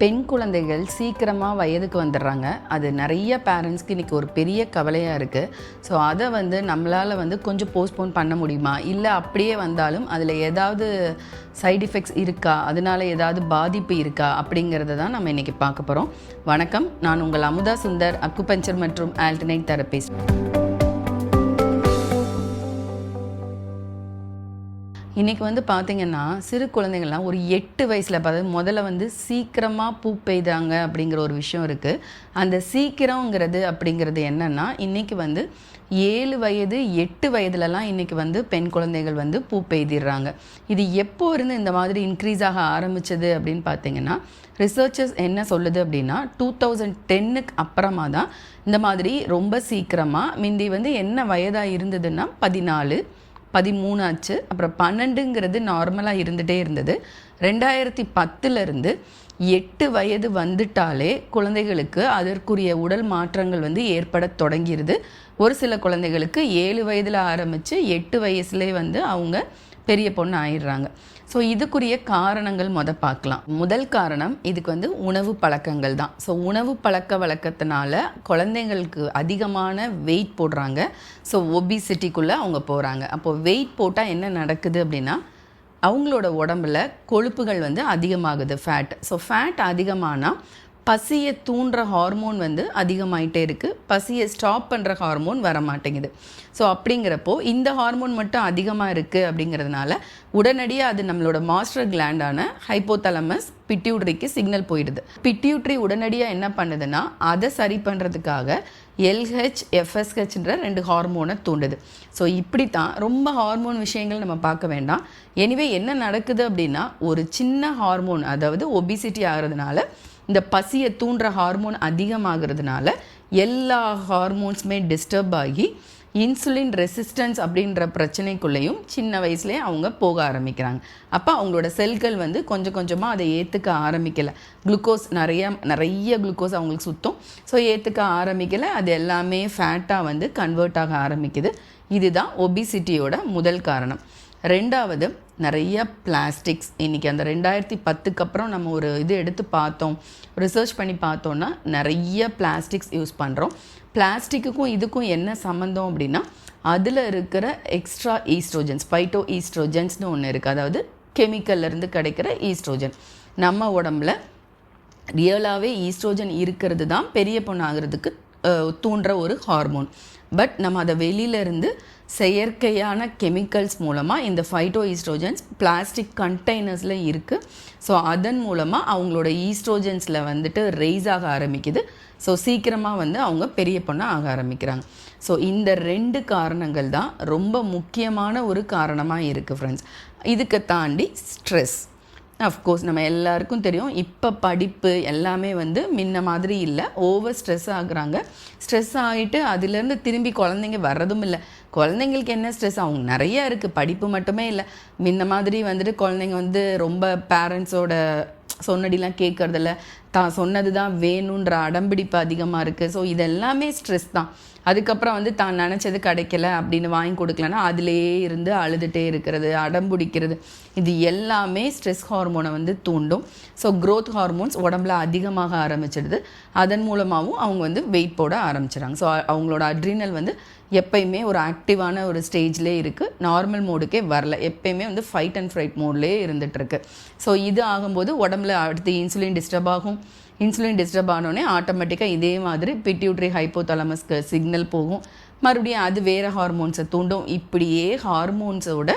பெண் குழந்தைகள் சீக்கிரமாக வயதுக்கு வந்துடுறாங்க. அது நிறைய பேரண்ட்ஸ்க்கு இன்றைக்கி ஒரு பெரிய கவலையாக இருக்குது ஸோ அதை வந்து நம்மளால் வந்து கொஞ்சம் போஸ்ட்போன் பண்ண முடியுமா? இல்லை அப்படியே வந்தாலும் அதில் ஏதாவது சைட் எஃபெக்ட்ஸ் இருக்கா? அதனால ஏதாவது பாதிப்பு இருக்கா? அப்படிங்கிறத தான் நம்ம இன்றைக்கி பார்க்க போகிறோம் வணக்கம். நான் உங்கள் அமுதா சுந்தர் அக்குபஞ்சர் மற்றும் ஆல்டர்னேட் தெரபிஸ்ட் இன்றைக்கி வந்து பார்த்திங்கன்னா சிறு குழந்தைங்கள்லாம் ஒரு எட்டு வயசில் பார்த்து முதல்ல வந்து சீக்கிரமாக பூ பெய்தாங்க அப்படிங்கிற ஒரு விஷயம் இருக்குது அந்த சீக்கிரங்கிறது அப்படிங்கிறது என்னென்னா இன்றைக்கி வந்து ஏழு வயது எட்டு வயதுலலாம் இன்றைக்கி வந்து பெண் குழந்தைகள் வந்து பூ பெய்திடுறாங்க. இது எப்போ இருந்து இந்த மாதிரி இன்க்ரீஸ் ஆக ஆரம்பிச்சது அப்படின்னு பார்த்தீங்கன்னா ரிசர்ச்சர்ஸ் என்ன சொல்லுது அப்படின்னா டூ தௌசண்ட் டென்னுக்கு அப்புறமா தான் இந்த மாதிரி ரொம்ப சீக்கிரமாக முந்தி வந்து என்ன வயதாக இருந்ததுன்னா பதினாலு பதிமூணு ஆச்சு. அப்புறம் பன்னெண்டுங்கிறது நார்மலாக இருந்துகிட்டே இருந்தது. ரெண்டாயிரத்தி பத்துலேருந்து எட்டு வயது வந்துட்டாலே குழந்தைகளுக்கு அதற்குரிய உடல் மாற்றங்கள் வந்து ஏற்பட தொடங்கிடுது ஒரு சில குழந்தைகளுக்கு ஏழு வயதில் ஆரம்பித்து எட்டு வயசுலேயே வந்து அவங்க பெரிய பொண்ணு ஆயிடுறாங்க ஸோ இதுக்குரிய காரணங்கள் முத பார்க்கலாம். முதல் காரணம் இதுக்கு வந்து உணவு பழக்கங்கள் தான். ஸோ உணவு பழக்க வழக்கத்தினால குழந்தைங்களுக்கு அதிகமான வெயிட் போடுறாங்க. ஸோ ஒபிசிட்டிக்குள்ளே அவங்க போகிறாங்க அப்போது வெயிட் போட்டால் என்ன நடக்குது அப்படின்னா அவங்களோட உடம்புல கொழுப்புகள் வந்து அதிகமாகுது ஃபேட் ஸோ ஃபேட் அதிகமானால் பசியை தூண்டுற ஹார்மோன் வந்து அதிகமாயிட்டே இருக்குது பசியை ஸ்டாப் பண்ணுற ஹார்மோன் வர மாட்டேங்குது ஸோ அப்படிங்கிறப்போ இந்த ஹார்மோன் மட்டும் அதிகமாக இருக்குது அப்படிங்கிறதுனால உடனடியாக அது நம்மளோட மாஸ்டர் கிளாண்டான ஹைப்போதலமஸ் பிட்யூட்ரிக்கு சிக்னல் போயிடுது. பிட்யூட்ரி உடனடியாக என்ன பண்ணுதுன்னா அதை சரி பண்ணுறதுக்காக எல்ஹெச் எஃப்எஸ்ஹெச்ன்ற ரெண்டு ஹார்மோனை தூண்டுது. ஸோ இப்படி தான் ரொம்ப ஹார்மோன் விஷயங்கள் நம்ம பார்க்க வேண்டாம். எனிவே என்ன நடக்குது அப்படின்னா ஒரு சின்ன ஹார்மோன் அதாவது ஒபிசிட்டி ஆகிறதுனால இந்த பசியை தூண்டுற ஹார்மோன் அதிகமாகிறதுனால எல்லா ஹார்மோன்ஸுமே டிஸ்டர்ப் ஆகி இன்சுலின் ரெசிஸ்டன்ஸ் அப்படின்ற பிரச்சனைக்குள்ளேயும் சின்ன வயசுலேயே அவங்க போக ஆரம்பிக்கிறாங்க. அப்போ அவங்களோட செல்கள் வந்து கொஞ்சம் கொஞ்சமாக அதை ஏற்றுக்க ஆரம்பிக்கலை. குளுக்கோஸ் நிறைய நிறைய குளுக்கோஸ் அவங்களுக்கு சுத்தம். ஸோ ஏற்றுக்க ஆரம்பிக்கலை. அது எல்லாமே ஃபேட்டாக வந்து கன்வெர்ட் ஆக ஆரம்பிக்குது. இதுதான் ஒபிசிட்டியோட முதல் காரணம். ரெண்டாவது நிறைய பிளாஸ்டிக்ஸ் இன்றைக்கி அந்த ரெண்டாயிரத்தி பத்துக்கு அப்புறம் நம்ம ஒரு இது எடுத்து பார்த்தோம். ரிசர்ச் பண்ணி பார்த்தோன்னா நிறைய பிளாஸ்டிக்ஸ் யூஸ் பண்ணுறோம் பிளாஸ்டிக்குக்கும் இதுக்கும் என்ன சம்மந்தம் அப்படின்னா அதில் இருக்கிற எக்ஸ்ட்ரா ஈஸ்ட்ரோஜன்ஸ் பைட்டோ ஈஸ்ட்ரோஜன்ஸ்னு ஒன்று இருக்குது அதாவது கெமிக்கல்லேருந்து கிடைக்கிற ஈஸ்ட்ரோஜன் நம்ம உடம்புல ரியலாகவே ஈஸ்ட்ரோஜன் இருக்கிறது தான் பெரிய பொண்ணு ஆகிறதுக்கு தூண்டுற ஒரு ஹார்மோன் பட் நம்ம அதை வெளியிலேருந்து செயற்கையான கெமிக்கல்ஸ் மூலமாக இந்த ஃபைட்டோ ஈஸ்ட்ரோஜன்ஸ் பிளாஸ்டிக் கண்டெய்னர்ஸில் இருக்குது ஸோ அதன் மூலமாக அவங்களோட ஈஸ்ட்ரோஜன்ஸில் வந்துட்டு ரைஸ் ஆக ஆரம்பிக்குது. ஸோ சீக்கிரமாக வந்து அவங்க பெரிய பொண்ணாக ஆக ஆரம்பிக்கிறாங்க. ஸோ இந்த ரெண்டு காரணங்கள் தான் ரொம்ப முக்கியமான ஒரு காரணமாக இருக்குது ஃப்ரெண்ட்ஸ் இதுக்கு தாண்டி ஸ்ட்ரெஸ் அஃப்கோர்ஸ் நம்ம எல்லாருக்கும் தெரியும். இப்போ படிப்பு எல்லாமே வந்து முன்ன மாதிரி இல்லை. ஓவர் ஸ்ட்ரெஸ் ஆகுறாங்க. ஸ்ட்ரெஸ் ஆகிட்டு அதுலேருந்து திரும்பி குழந்தைங்க வர்றதும் இல்லை. குழந்தைங்களுக்கு என்ன ஸ்ட்ரெஸ் அவங்க நிறைய இருக்குது படிப்பு மட்டுமே இல்லை. முன்ன மாதிரி வந்துட்டு குழந்தைங்க வந்து ரொம்ப பேரண்ட்ஸோட சொன்னடிலாம் கேட்கறதில்ல. தான் சொன்னது தான் வேணுன்ற அடம்பிடிப்பு அதிகமாக இருக்குது ஸோ இதெல்லாமே ஸ்ட்ரெஸ் தான். அதுக்கப்புறம் வந்து தான் நினச்சது கிடைக்கல அப்படின்னு வாங்கி கொடுக்கலன்னா அதிலேயே இருந்து அழுதுகிட்டே இருக்கிறது அடம்பிடிக்கிறது. இது எல்லாமே ஸ்ட்ரெஸ் ஹார்மோனை வந்து தூண்டும். ஸோ க்ரோத் ஹார்மோன்ஸ் உடம்புல அதிகமாக ஆரம்பிச்சிடுது. அதன் மூலமாகவும் அவங்க வந்து வெயிட் போட ஆரம்பிச்சிடுறாங்க. ஸோ அவங்களோட அட்ரினல் வந்து எப்பயுமே ஒரு ஆக்டிவான ஒரு ஸ்டேஜ்லேயே இருக்குது நார்மல் மோடுக்கே வரல. எப்பயுமே வந்து ஃபைட் அண்ட் ஃப்ரைட் மோட்லேயே இருந்துகிட்ருக்கு ஸோ இது ஆகும்போது உடம்புல அடுத்து இன்சுலின் டிஸ்டர்ப் ஆகும். இன்சுலின் டிஸ்டர்ப் ஆனோடனே ஆட்டோமேட்டிக்காக இதே மாதிரி பிட்யூட்ரி ஹைப்போதலமஸ்க்கு சிக்னல் போகும். மறுபடியும் அது வேறு ஹார்மோன்ஸை தூண்டும். இப்படியே ஹார்மோன்ஸோட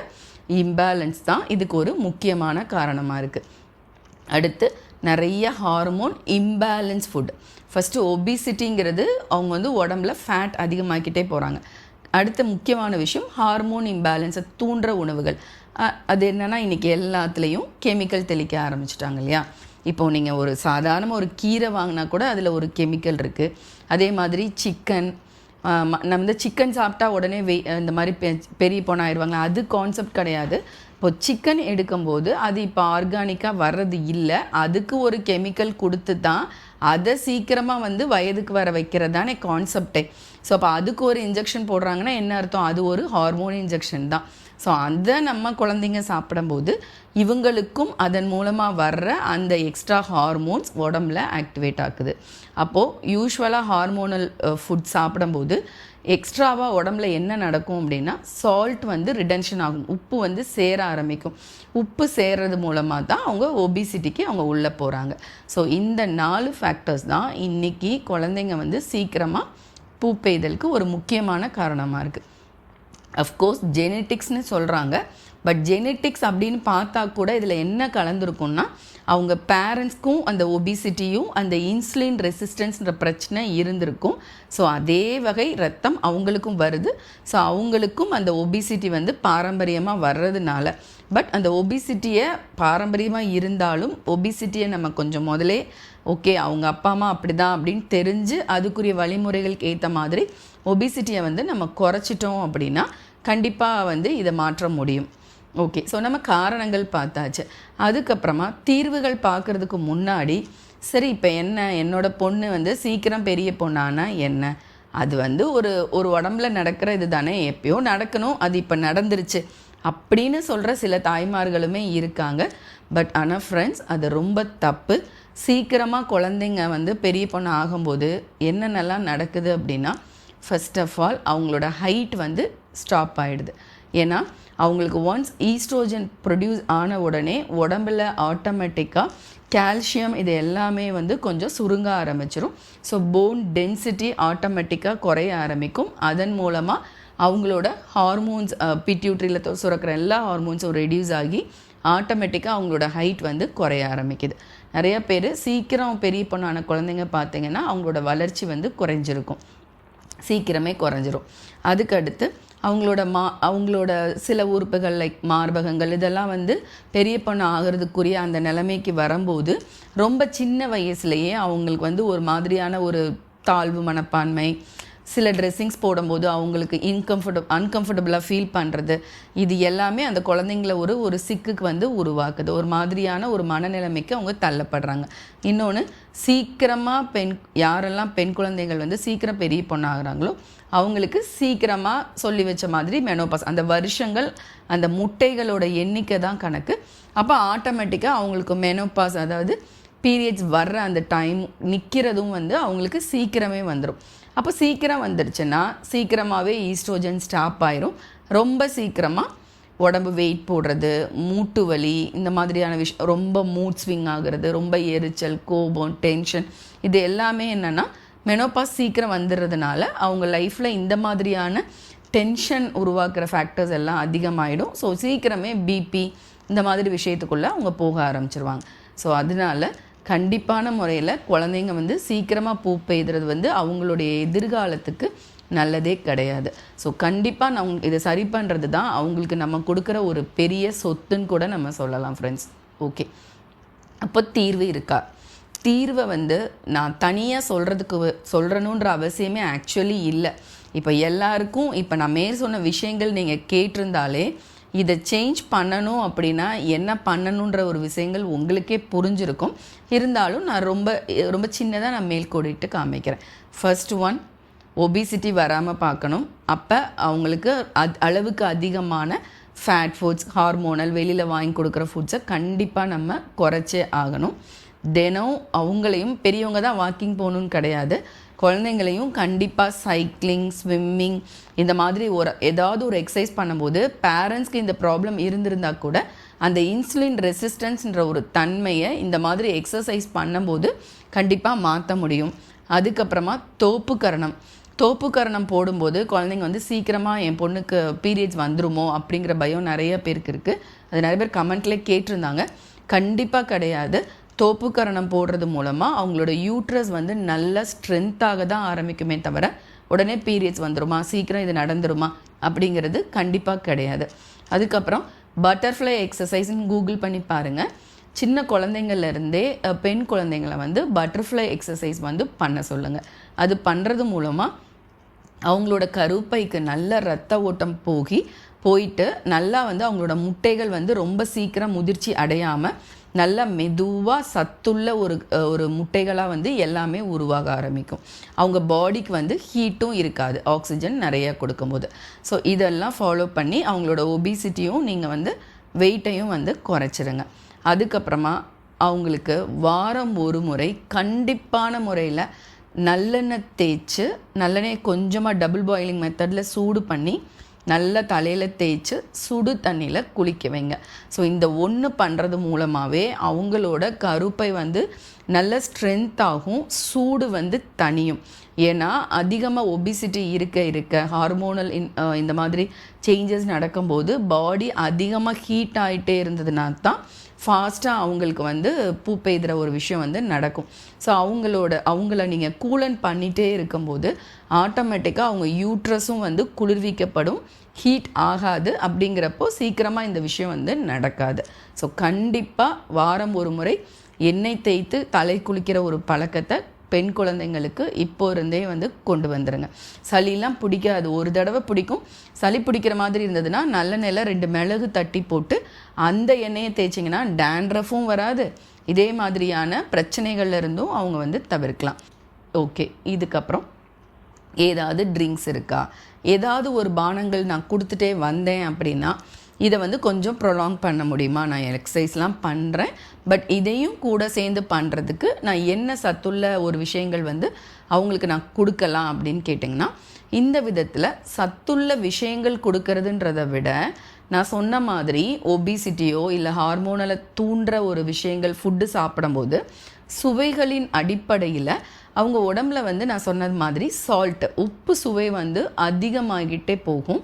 இம்பேலன்ஸ் தான் இதுக்கு ஒரு முக்கியமான காரணமாக இருக்குது அடுத்து நிறைய ஹார்மோன் இம்பேலன்ஸ் ஃபுட் ஃபஸ்ட்டு ஒபிசிட்டிங்கிறது அவங்க வந்து உடம்புல ஃபேட் அதிகமாக்கிட்டே போகிறாங்க அடுத்த முக்கியமான விஷயம் ஹார்மோன் இம்பேலன்ஸை தூண்டுற உணவுகள். அது என்னென்னா இன்றைக்கி எல்லாத்துலேயும் கெமிக்கல் தெளிக்க ஆரம்பிச்சிட்டாங்க இல்லையா? இப்போது நீங்கள் ஒரு சாதாரண ஒரு கீரை வாங்கினா கூட அதில் ஒரு கெமிக்கல் இருக்குது அதே மாதிரி சிக்கன் நம்ம இந்த சிக்கன் சாப்பிட்டா உடனே வெய் இந்த மாதிரி பெ பெரிய போன ஆயிடுவாங்க அது கான்செப்ட் கிடையாது. இப்போ சிக்கன் எடுக்கும்போது அது இப்போ ஆர்கானிக்காக வர்றது இல்லை. அதுக்கு ஒரு கெமிக்கல் கொடுத்து தான் அதை சீக்கிரமாக வந்து வயதுக்கு வர வைக்கிறது தானே கான்செப்டே ஸோ அப்போ அதுக்கு ஒரு இன்ஜெக்ஷன் போடுறாங்கன்னா என்ன அர்த்தம்? அது ஒரு ஹார்மோன் இன்ஜெக்ஷன் தான். ஸோ அதை நம்ம குழந்தைங்க சாப்பிடும்போது இவங்களுக்கும் அதன் மூலமாக வர்ற அந்த எக்ஸ்ட்ரா ஹார்மோன்ஸ் உடம்புல ஆக்டிவேட் ஆக்குது. அப்போது யூஸ்வலாக ஹார்மோனல் ஃபுட் சாப்பிடும்போது எக்ஸ்ட்ராவாக உடம்புல என்ன நடக்கும் அப்படின்னா சால்ட் வந்து ரிடென்ஷன் ஆகும். உப்பு வந்து சேர ஆரம்பிக்கும். உப்பு சேர்றது மூலமாக தான் அவங்க ஒபிசிட்டிக்கு அவங்க உள்ளே போகிறாங்க ஸோ இந்த நாலு ஃபேக்டர்ஸ் தான் இன்றைக்கி குழந்தைங்க வந்து சீக்கிரமாக பூ பெய்தலுக்கு ஒரு முக்கியமான காரணமாக இருக்குது அஃப்கோர்ஸ் ஜெனட்டிக்ஸ்னு சொல்கிறாங்க பட் ஜெனட்டிக்ஸ் அப்படின்னு பார்த்தா கூட இதில் என்ன கலந்துருக்கும்னா அவங்க பேரண்ட்ஸ்க்கும் அந்த ஒபிசிட்டியும் அந்த இன்சுலின் ரெசிஸ்டன்ஸ்ன்ற பிரச்சனை இருந்திருக்கும். ஸோ அதே வகை ரத்தம் அவங்களுக்கும் வருது. ஸோ அவங்களுக்கும் அந்த ஒபிசிட்டி வந்து பாரம்பரியமாக வர்றதுனால. பட் அந்த ஒபிசிட்டியை பாரம்பரியமாக இருந்தாலும் ஒபிசிட்டியை நம்ம கொஞ்சம் முதலே ஓகே அவங்க அப்பா அம்மா அப்படி தான் அப்படின்னு தெரிஞ்சு அதுக்குரிய வழிமுறைகளுக்கு ஏற்ற மாதிரி ஒபிசிட்டியை வந்து நம்ம குறைச்சிட்டோம் அப்படின்னா கண்டிப்பாக வந்து இதை மாற்ற முடியும். ஓகே. ஸோ நம்ம காரணங்கள் பார்த்தாச்சு. அதுக்கப்புறமா தீர்வுகள் பார்க்குறதுக்கு முன்னாடி சரி இப்போ என்ன? என்னோடய பொண்ணு வந்து சீக்கிரம் பெரிய பொண்ணானா என்ன? அது வந்து ஒரு ஒரு உடம்புல நடக்கிற இது தானே எப்பயோ நடக்கணும். அது இப்போ நடந்துருச்சு. அப்படின்னு சொல்கிற சில தாய்மார்களுமே இருக்காங்க. பட் ஆனால் ஃப்ரெண்ட்ஸ் அது ரொம்ப தப்பு. சீக்கிரமாக குழந்தைங்க வந்து பெரிய பொண்ணு ஆகும்போது என்னென்னலாம் நடக்குது அப்படின்னா ஃபர்ஸ்ட் ஆஃப் ஆல் அவங்களோட ஹைட் வந்து ஸ்டாப் ஆகிடுது ஏன்னா அவங்களுக்கு ஒன்ஸ் ஈஸ்ட்ரோஜன் ப்ரொடியூஸ் ஆன உடனே உடம்புல ஆட்டோமேட்டிக்காக கால்சியம் இது எல்லாமே வந்து கொஞ்சம் சுருங்க ஆரம்பிச்சிரும். ஸோ போன் டென்சிட்டி ஆட்டோமேட்டிக்காக குறைய ஆரம்பிக்கும். அதன் மூலமாக அவங்களோட ஹார்மோன்ஸ் பிட்யூட்ரியில் சுரக்கிற எல்லா ஹார்மோன்ஸும் ரெடியூஸ் ஆகி ஆட்டோமேட்டிக்காக அவங்களோட ஹைட் வந்து குறைய ஆரம்பிக்குது. நிறைய பேர் சீக்கிரம் பெரிய பொண்ணான குழந்தைங்க பார்த்தீங்கன்னா அவங்களோட வளர்ச்சி வந்து குறைஞ்சிருக்கும். சீக்கிரமே குறைஞ்சிரும். அதுக்கடுத்து அவங்களோட மா அவங்களோட சில உறுப்புகள் லைக் மார்பகங்கள் இதெல்லாம் வந்து பெரிய பொண்ணு ஆகிறதுக்குரிய அந்த நிலைமைக்கு வரும்போது ரொம்ப சின்ன வயசுலேயே அவங்களுக்கு வந்து ஒரு மாதிரியான ஒரு தாழ்வு மனப்பான்மை சில ட்ரெஸ்ஸிங்ஸ் போடும்போது அவங்களுக்கு இன்கம்ஃபர்டபுள் அன்கம்ஃபர்டபுளாக ஃபீல் பண்ணுறது இது எல்லாமே அந்த குழந்தைங்கள ஒரு ஒரு சிக்குக்கு வந்து உருவாக்குது. ஒரு மாதிரியான ஒரு மனநிலைமைக்கு அவங்க தள்ளப்படுறாங்க. இன்னொன்று சீக்கிரமாக பெண் யாரெல்லாம் பெண் குழந்தைகள் வந்து சீக்கிரம் பெரிய பொண்ணாகிறாங்களோ அவங்களுக்கு சீக்கிரமாக சொல்லி வச்ச மாதிரி மெனோபாஸ் அந்த வருஷங்கள் அந்த முட்டைகளோட எண்ணிக்கை தான் கணக்கு. அப்போ ஆட்டோமேட்டிக்காக அவங்களுக்கு மெனோபாஸ் அதாவது பீரியட்ஸ் வர்ற அந்த டைம் நிற்கிறதும் வந்து அவங்களுக்கு சீக்கிரமே வந்துடும் அப்போ சீக்கிரம் வந்துடுச்சுன்னா சீக்கிரமாகவே ஈஸ்ட்ரோஜன் ஸ்டாப் ஆயிரும். ரொம்ப சீக்கிரமாக உடம்பு வெயிட் போடுறது மூட்டு வலி இந்த மாதிரியான விஷயம் ரொம்ப மூட் ஸ்விங் ஆகுறது ரொம்ப எரிச்சல் கோபம் டென்ஷன் இது எல்லாமே என்னென்னா மெனோபாஸ் சீக்கிரம் வந்துடுறதுனால அவங்க லைஃப்பில் இந்த மாதிரியான டென்ஷன் உருவாக்குற ஃபேக்டர்ஸ் எல்லாம் அதிகமாகிடும் ஸோ சீக்கிரமே பிபி இந்த மாதிரி விஷயத்துக்குள்ளே அவங்க போக ஆரம்பிச்சிருவாங்க. ஸோ அதனால கண்டிப்பான முறையில் குழந்தைங்க வந்து சீக்கிரமாக பூ பெய்துறது வந்து அவங்களுடைய எதிர்காலத்துக்கு நல்லதே கிடையாது. ஸோ கண்டிப்பாக நம் இதை சரி பண்ணுறது தான். அவங்களுக்கு நம்ம கொடுக்குற ஒரு பெரிய சொத்துன்னு கூட நம்ம சொல்லலாம் ஃப்ரெண்ட்ஸ் ஓகே அப்போ தீர்வு இருக்கா? தீர்வை வந்து நான் தனியாக சொல்கிறதுக்கு சொல்கிறணுன்ற அவசியமே ஆக்சுவலி இல்லை. இப்போ எல்லாருக்கும் இப்போ நான் மேல் சொன்ன விஷயங்கள் நீங்கள் கேட்டிருந்தாலே இதை சேஞ்ச் பண்ணணும் அப்படின்னா என்ன பண்ணணுன்ற ஒரு விஷயங்கள் உங்களுக்கே புரிஞ்சிருக்கும். இருந்தாலும் நான் ரொம்ப ரொம்ப சின்னதாக நான் மேல்கோடிட்டு காமிக்கிறேன். ஃபர்ஸ்ட் ஒன் ஒபிசிட்டி வராமல் பார்க்கணும். அப்போ அவங்களுக்கு அது அளவுக்கு அதிகமான ஃபேட் ஃபுட்ஸ் ஹார்மோனல் வெளியில் வாங்கி கொடுக்குற ஃபுட்ஸை கண்டிப்பாக நம்ம குறைச்சே ஆகணும். தினம் அவங்களையும் பெரியவங்க தான் வாக்கிங் போகணுன்னு கிடையாது. குழந்தைங்களையும் கண்டிப்பாக சைக்கிளிங் ஸ்விம்மிங் இந்த மாதிரி ஒரு ஏதாவது ஒரு எக்ஸசைஸ் பண்ணும்போது பேரண்ட்ஸ்க்கு இந்த ப்ராப்ளம் இருந்திருந்தால் கூட அந்த இன்சுலின் ரெசிஸ்டன்ஸ்ன்ற ஒரு தன்மையை இந்த மாதிரி எக்ஸசைஸ் பண்ணும்போது கண்டிப்பாக மாற்ற முடியும். அதுக்கப்புறமா தோப்பு கரணம். தோப்பு கரணம் போடும்போது குழந்தைங்க வந்து சீக்கிரமாக என் பொண்ணுக்கு பீரியட்ஸ் வந்துருமோ அப்படிங்கிற பயம் நிறைய பேருக்கு இருக்குது அது நிறைய பேர் கமெண்ட்லேயே கேட்டிருந்தாங்க. கண்டிப்பாக கிடையாது. தோப்புக்கரணம் போடுறது மூலமாக அவங்களோட யூட்ரஸ் வந்து நல்ல ஸ்ட்ரென்த்தாக தான் ஆரம்பிக்குமே தவிர உடனே பீரியட்ஸ் வந்துருமா? சீக்கிரம் இது நடந்துருமா? அப்படிங்கிறது கண்டிப்பாக கிடையாது. அதுக்கப்புறம் பட்டர்ஃப்ளை எக்ஸசைஸ்ன்னு கூகுள் பண்ணி பாருங்கள் சின்ன குழந்தைங்கள்லேருந்தே பெண் குழந்தைங்களை வந்து பட்டர்ஃப்ளை எக்ஸசைஸ் வந்து பண்ண சொல்லுங்கள் அது பண்ணுறது மூலமாக அவங்களோட கருப்பைக்கு நல்ல ரத்த ஓட்டம் போகி போயிட்டு நல்லா வந்து அவங்களோட முட்டைகள் வந்து ரொம்ப சீக்கிரம் முதிர்ச்சி அடையாமல் நல்லா மெதுவாக சத்துள்ள ஒரு ஒரு முட்டைகளாக வந்து எல்லாமே உருவாக ஆரம்பிக்கும். அவங்க பாடிக்கு வந்து ஹீட்டும் இருக்காது. ஆக்சிஜன் நிறையா கொடுக்கும்போது. ஸோ இதெல்லாம் ஃபாலோ பண்ணி அவங்களோட ஒபிசிட்டியும் நீங்கள் வந்து வெயிட்டையும் வந்து குறைச்சிருங்க. அதுக்கப்புறமா அவங்களுக்கு வாரம் ஒரு முறை கண்டிப்பான முறையில் நல்லெண்ணெய் தேய்ச்சி நல்லெண்ணெய் கொஞ்சமாக டபுள் பாயிலிங் மெத்தடில் சூடு பண்ணி நல்லா தலையில் தேய்ச்சி சுடு தண்ணியில் குளிக்க வைங்க. ஸோ இந்த ஒன்று பண்ணுறது மூலமாகவே அவங்களோட கருப்பை வந்து நல்ல ஸ்ட்ரென்த்தாகும் சூடு வந்து தனியும் ஏன்னா அதிகமாக ஒபிசிட்டி இருக்க இருக்க ஹார்மோனல் இன் இந்த மாதிரி சேஞ்சஸ் நடக்கும்போது பாடி அதிகமாக ஹீட் ஆகிட்டே இருந்ததுனா தான் ஃபாஸ்ட்டாக அவங்களுக்கு வந்து பூ பெய்துற ஒரு விஷயம் வந்து நடக்கும். ஸோ அவங்களோட அவங்கள நீங்கள் கூலன் பண்ணிகிட்டே இருக்கும்போது ஆட்டோமேட்டிக்காக அவங்க யூட்ரஸும் வந்து குளிர்விக்கப்படும். ஹீட் ஆகாது அப்படிங்கிறப்போ சீக்கிரமாக இந்த விஷயம் வந்து நடக்காது. ஸோ கண்டிப்பாக வாரம் ஒரு முறை எண்ணெய் தேய்த்து தலை குளிக்கிற ஒரு பழக்கத்தை பெண் குழந்தைங்களுக்கு இப்போ இருந்தே வந்து கொண்டு வந்துடுங்க சளிலாம் பிடிக்காது. ஒரு தடவை பிடிக்கும். சளி பிடிக்கிற மாதிரி இருந்ததுன்னா நல்ல நிலை ரெண்டு மிளகு தட்டி போட்டு அந்த எண்ணெயை தேய்ச்சிங்கன்னா டேண்ட்ரஃபும் வராது. இதே மாதிரியான பிரச்சனைகள்ல இருந்தும் அவங்க வந்து தவிர்க்கலாம். ஓகே இதுக்கப்புறம் ஏதாவது ட்ரிங்க்ஸ் இருக்கா? ஏதாவது ஒரு பானங்கள் நான் கொடுத்துட்டே வந்தேன் அப்படின்னா இதை வந்து கொஞ்சம் ப்ரொலாங் பண்ண முடியுமா? நான் எக்ஸசைஸ்லாம் பண்ணுறேன் பட் இதையும் கூட சேர்ந்து பண்ணுறதுக்கு நான் என்ன சத்துள்ள ஒரு விஷயங்கள் வந்து அவங்களுக்கு நான் கொடுக்கலாம் அப்படின்னு கேட்டிங்கன்னா இந்த விதத்தில் சத்துள்ள விஷயங்கள் கொடுக்கறதுன்றதை விட நான் சொன்ன மாதிரி ஒபிசிட்டியோ இல்லை ஹார்மோனலை தூண்டுற ஒரு விஷயங்கள் ஃபுட்டு சாப்பிடும்போது சுவைகளின் அடிப்படையில் அவங்க உடம்புல வந்து நான் சொன்னது மாதிரி சால்ட் உப்பு சுவை வந்து அதிகமாகிட்டே போகும்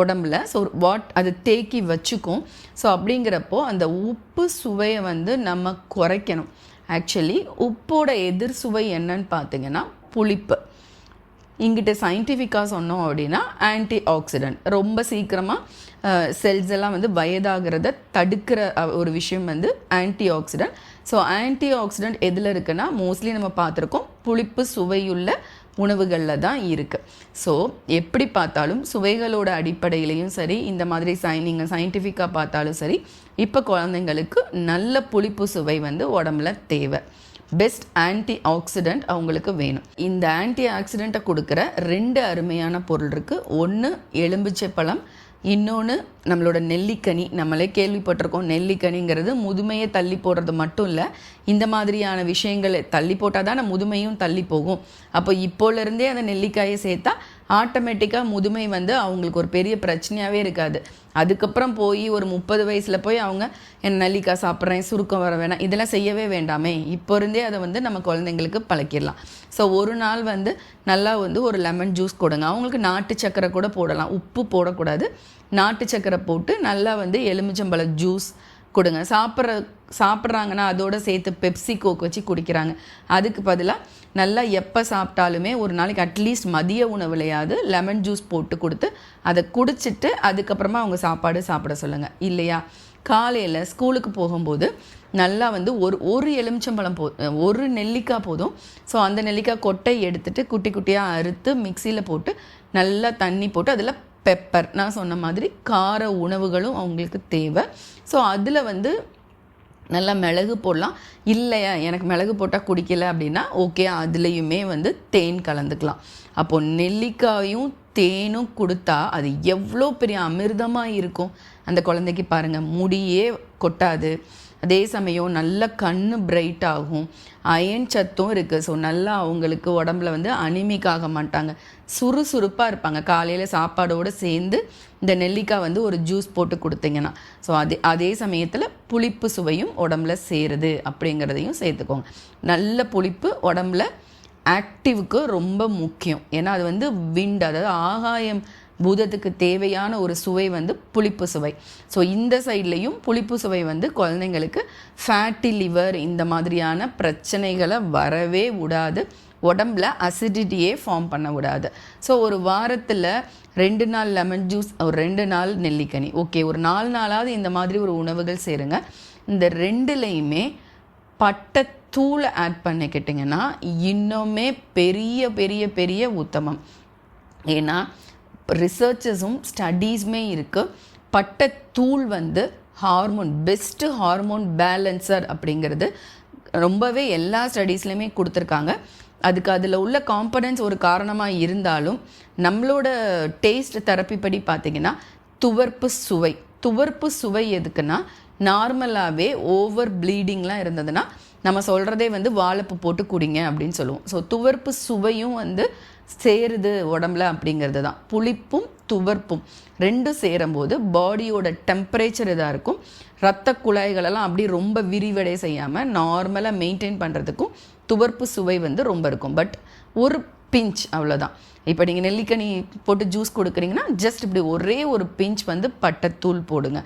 உடம்புல. ஸோ வாட் அது தேக்கி வச்சுக்கும். ஸோ அப்படிங்கிறப்போ அந்த உப்பு சுவையை வந்து நம்ம குறைக்கணும். ஆக்சுவலி உப்போட எதிர் சுவை என்னன்னு பார்த்தீங்கன்னா புளிப்பு. இங்கிட்ட சயின்டிஃபிக்காக சொன்னோம் அப்படின்னா ஆன்டி ஆக்சிடென்ட் ரொம்ப சீக்கிரமாக செல்ஸ் எல்லாம் வந்து வயதாகிறத தடுக்கிற ஒரு விஷயம் வந்து antioxidant so antioxidant எதில் இருக்குன்னா மோஸ்ட்லி நம்ம பார்த்துருக்கோம் புளிப்பு சுவையுள்ள உணவுகளில் தான் இருக்குது ஸோ எப்படி பார்த்தாலும் சுவைகளோட அடிப்படையிலையும் சரி இந்த மாதிரி சை நீங்கள் சயின்டிஃபிக்காக பார்த்தாலும் சரி இப்போ குழந்தைங்களுக்கு நல்ல புளிப்பு சுவை வந்து உடம்புல தேவை. பெஸ்ட் ஆன்டி ஆக்சிடென்ட் அவங்களுக்கு வேணும். இந்த ஆன்டி ஆக்சிடெண்ட்டை கொடுக்குற ரெண்டு அருமையான பொருள் இருக்குது ஒன்று எலும்பிச்சை பழம் இன்னொன்று நம்மளோட நெல்லிக்கனி நம்மளே கேள்விப்பட்டிருக்கோம் நெல்லிக்கனிங்கிறது முதுமையை தள்ளி போடுறது மட்டும் இல்லை இந்த மாதிரியான விஷயங்களை தள்ளி போட்டால் தான் முதுமையும் தள்ளி போகும். அப்போ இப்போலேருந்தே அந்த நெல்லிக்காயை சேர்த்தா ஆட்டோமேட்டிக்காக முதுமை வந்து அவங்களுக்கு ஒரு பெரிய பிரச்சனையாகவே இருக்காது. அதுக்கப்புறம் போய் ஒரு முப்பது வயசில் போய் அவங்க என் நல்லிக்காய் சாப்பிட்றேன் சுருக்கம் வர வேணாம் இதெல்லாம் செய்யவே வேண்டாமே இப்போ இருந்தே அதை வந்து நம்ம குழந்தைங்களுக்கு பழக்கிடலாம். ஸோ ஒரு நாள் வந்து நல்லா வந்து ஒரு லெமன் ஜூஸ் கொடுங்க. அவங்களுக்கு நாட்டு சக்கரை கூட போடலாம் உப்பு போடக்கூடாது. நாட்டு சக்கரை போட்டு நல்லா வந்து எலுமிச்சம்பழ ஜூஸ் கொடுங்க. சாப்பிட்ற சாப்பிட்றாங்கன்னா அதோட சேர்த்து பெப்சி கோக் வச்சு குடிக்கிறாங்க. அதுக்கு பதிலாக நல்லா எப்போ சாப்பிட்டாலுமே ஒரு நாளைக்கு அட்லீஸ்ட் மதிய உணவுலையாவது லெமன் ஜூஸ் போட்டு கொடுத்து அதை குடிச்சிட்டு அதுக்கப்புறமா அவங்க சாப்பாடு சாப்பிட சொல்லுங்கள் இல்லையா? காலையில் ஸ்கூலுக்கு போகும்போது நல்லா வந்து ஒரு ஒரு எலுமிச்சம்பழம் போ ஒரு நெல்லிக்காய் போதும். ஸோ அந்த நெல்லிக்காய் கொட்டை எடுத்துட்டு குட்டி குட்டியாக அறுத்து மிக்சியில் போட்டு நல்லா தண்ணி போட்டு அதில் பெப்பர் நான் சொன்ன மாதிரி கார உணவுகளும் அவங்களுக்கு தேவை. ஸோ அதில் வந்து நல்லா மிளகு போடலாம். இல்லையா எனக்கு மிளகு போட்டால் குடிக்கல அப்படின்னா ஓகே அதுலேயுமே வந்து தேன் கலந்துக்கலாம். அப்போது நெல்லிக்காயும் தேனும் கொடுத்தா அது எவ்வளோ பெரிய அமிர்தமாக இருக்கும். அந்த குழந்தைக்கு பாருங்கள் முடியே கொட்டாது. அதே சமயம் நல்ல கண் பிரைட் ஆகும். அயன் சத்தும் இருக்குது ஸோ நல்லா அவங்களுக்கு உடம்புல வந்து அனிமிக் ஆக மாட்டாங்க. சுறுசுறுப்பாக இருப்பாங்க. காலையில் சாப்பாடோடு சேர்ந்து இந்த நெல்லிக்காய் வந்து ஒரு ஜூஸ் போட்டு கொடுத்தீங்கன்னா. ஸோ அதே அதே சமயத்தில் புளிப்பு சுவையும் உடம்புல சேருது அப்படிங்கிறதையும் சேர்த்துக்கோங்க. நல்ல புளிப்பு உடம்புல ஆக்டிவ்க்கு ரொம்ப முக்கியம். ஏன்னா அது வந்து விண்ட் அதாவது ஆகாயம் பூதத்துக்கு தேவையான ஒரு சுவை வந்து புளிப்பு சுவை. ஸோ இந்த சைட்லேயும் புளிப்பு சுவை வந்து குழந்தைங்களுக்கு ஃபேட்டி லிவர் இந்த மாதிரியான பிரச்சனைகளை வரவே விடாது. உடம்புல அசிடிட்டியே ஃபார்ம் பண்ண விடாது. ஸோ ஒரு வாரத்தில் ரெண்டு நாள் லெமன் ஜூஸ் ஒரு ரெண்டு நாள் நெல்லிக்கனி. ஓகே ஒரு நாலு நாளாவது இந்த மாதிரி ஒரு உணவுகள் சேருங்க. இந்த ரெண்டுலேயுமே பட்டைத்தூளை ஆட் பண்ணிக்கிட்டிங்கன்னா இன்னுமே பெரிய பெரிய பெரிய உத்தமம். ஏன்னா ரிசர்ச்சஸும் ஸ்டடீஸுமே இருக்குது பட்டைத்தூள் வந்து ஹார்மோன் பெஸ்ட்டு ஹார்மோன் பேலன்சர் அப்படிங்கிறது ரொம்பவே எல்லா ஸ்டடீஸ்லையுமே கொடுத்துருக்காங்க. அதுக்கு அதில் உள்ள காம்பனன்ஸ் ஒரு காரணமாக இருந்தாலும் நம்மளோட டேஸ்ட் தெரப்பி படி பார்த்திங்கன்னா துவர்ப்பு சுவை. துவர்ப்பு சுவை எதுக்குன்னா நார்மலாகவே ஓவர் ப்ளீடிங்லாம் இருந்ததுன்னா நம்ம சொல்கிறதே வந்து வாழைப்பு போட்டு குடிங்க அப்படின்னு சொல்லுவோம். ஸோ துவர்ப்பு சுவையும் வந்து சேருது உடம்புல அப்படிங்கிறது தான். புளிப்பும் துவர்ப்பும் ரெண்டும் சேரும்போது பாடியோட டெம்பரேச்சர் இதாக இருக்கும். ரத்த குழாய்களெல்லாம் அப்படியே ரொம்ப விரிவடை செய்யாமல் நார்மலாக மெயின்டைன் பண்ணுறதுக்கும் துவர்ப்பு சுவை வந்து ரொம்ப இருக்கும். பட் ஒரு பிஞ்ச் அவ்வளோதான் இப்போ நீங்கள் நெல்லிக்கனி போட்டு ஜூஸ் கொடுக்குறீங்கன்னா ஜஸ்ட் இப்படி ஒரே ஒரு பிஞ்ச் வந்து பட்டைத்தூள் போடுங்க.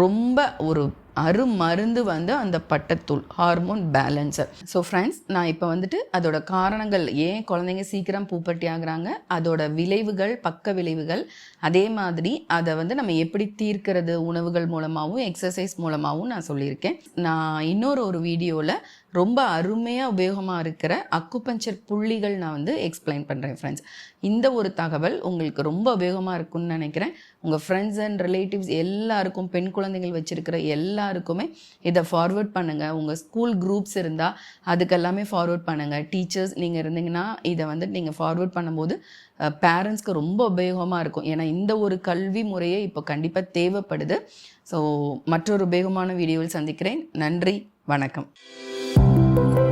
ரொம்ப ஒரு அருமருந்து வந்து அந்த பட்டத்தூள் ஹார்மோன் பேலன்சர் ஸோ ஃப்ரெண்ட்ஸ் நான் இப்போ வந்துட்டு அதோட காரணங்கள் ஏன் குழந்தைங்க சீக்கிரம் பூப்பட்டி ஆகுறாங்க அதோட விளைவுகள் பக்க விளைவுகள் அதே மாதிரி அதை வந்து நம்ம எப்படி தீர்க்கிறது உணவுகள் மூலமாகவும் எக்ஸசைஸ் மூலமாகவும் நான் சொல்லியிருக்கேன். நான் இன்னொரு ஒரு வீடியோவில் ரொம்ப அருமையாக உபயோகமாக இருக்கிற அக்குபஞ்சர் புள்ளிகள் நான் வந்து எக்ஸ்பிளைன் பண்ணுறேன் ஃப்ரெண்ட்ஸ் இந்த ஒரு தகவல் உங்களுக்கு ரொம்ப உபயோகமாக இருக்கும்னு நினைக்கிறேன். உங்கள் ஃப்ரெண்ட்ஸ் அண்ட் ரிலேட்டிவ்ஸ் எல்லாருக்கும் பெண் குழந்தைகள் வச்சுருக்கிற எல்லாருக்குமே இதை ஃபார்வர்ட் பண்ணுங்கள் உங்கள் ஸ்கூல் குரூப்ஸ் இருந்தால் அதுக்கெல்லாமே ஃபார்வர்ட் பண்ணுங்கள் டீச்சர்ஸ் நீங்கள் இருந்தீங்கன்னா இதை வந்து நீங்கள் ஃபார்வர்ட் பண்ணும்போது பேரண்ட்ஸ்க்கு ரொம்ப உபயோகமாக இருக்கும். ஏன்னா இந்த ஒரு கல்வி முறையே இப்போ கண்டிப்பாக தேவைப்படுது. ஸோ மற்றொரு உபயோகமான வீடியோவில் சந்திக்கிறேன். நன்றி வணக்கம். Thank you.